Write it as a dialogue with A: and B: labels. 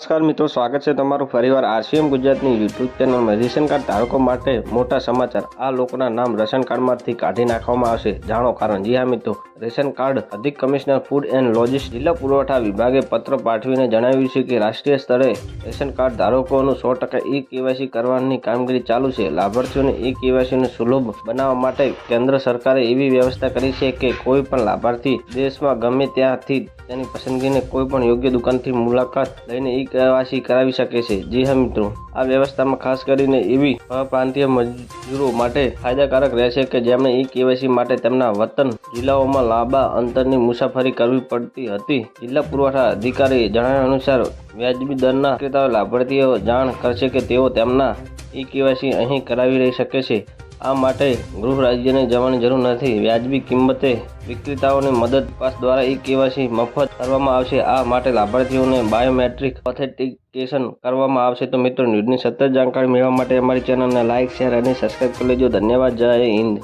A: નમસ્કાર મિત્રો, સ્વાગત છે તમારું ફરીવાર આરસીએમ ગુજરાતની યુટ્યુબ ચેનલમાં રેશન કાર્ડ ધારકો માટે મોટા સમાચાર. આ લોકોના નામ રેશન કાર્ડમાંથી કાઢી નાખવામાં આવશે. જાણો કારણ. જી હા મિત્રો, રેશન કાર્ડ અધિક કમિશનર ફૂડ એન્ડ લોજિસ્ટ જિલ્લા પુરવઠા વિભાગે પત્ર પાઠવીને જણાવ્યું છે કે રાષ્ટ્રીય સ્તરે રેશન કાર્ડ ધારકોનું સો ટકા ઈ કેવાયસી કરવાની કામગીરી ચાલુ છે. લાભાર્થીઓને ઈ કેવાયસીને સુલભ બનાવવા માટે કેન્દ્ર સરકારે એવી વ્યવસ્થા કરી છે કે કોઈ પણ લાભાર્થી દેશમાં ગમે ત્યાંથી તેની પસંદગીને કોઈ પણ યોગ્ય દુકાનથી મુલાકાત લઈને ઈ કેવાયસી કરાવી શકે છે. જી હા, મિત્રો. આ વ્યવસ્થામાં ખાસ કરીને એવી પ્રાંતીય મજૂરો માટે ફાયદાકારક રહેશે કે જેમણે ઈ કેવાયસી માટે તેમના વતન જિલ્લાઓમાં લાંબા અંતરની મુસાફરી કરવી પડતી હતી. જિલ્લા પુરવઠા અધિકારીએ જણાવ્યા અનુસાર, વ્યાજબી દરના વિક્રેતાઓ લાભાર્થીઓ જાણ કરશે કે તેઓ તેમના ઈ કેવાયસી અહીં કરાવી રહી શકે છે. આ માટે ગૃહ રાજ્યને જવાની જરૂર નથી. વ્યાજબી કિંમતે વિક્રેતાઓની મદદ પાસ દ્વારા ઈ કેવાયસી મફત કરવામાં આવશે. આ માટે લાભાર્થીઓને બાયોમેટ્રિક ઓથેન્ટિકેશન કરવામાં આવશે. તો મિત્રો, ન્યૂઝની સતત જાણકારી મેળવવા માટે અમારી ચેનલને લાઇક શેર અને સબસ્ક્રાઈબ કરી લેજો. ધન્યવાદ. જય હિન્દ.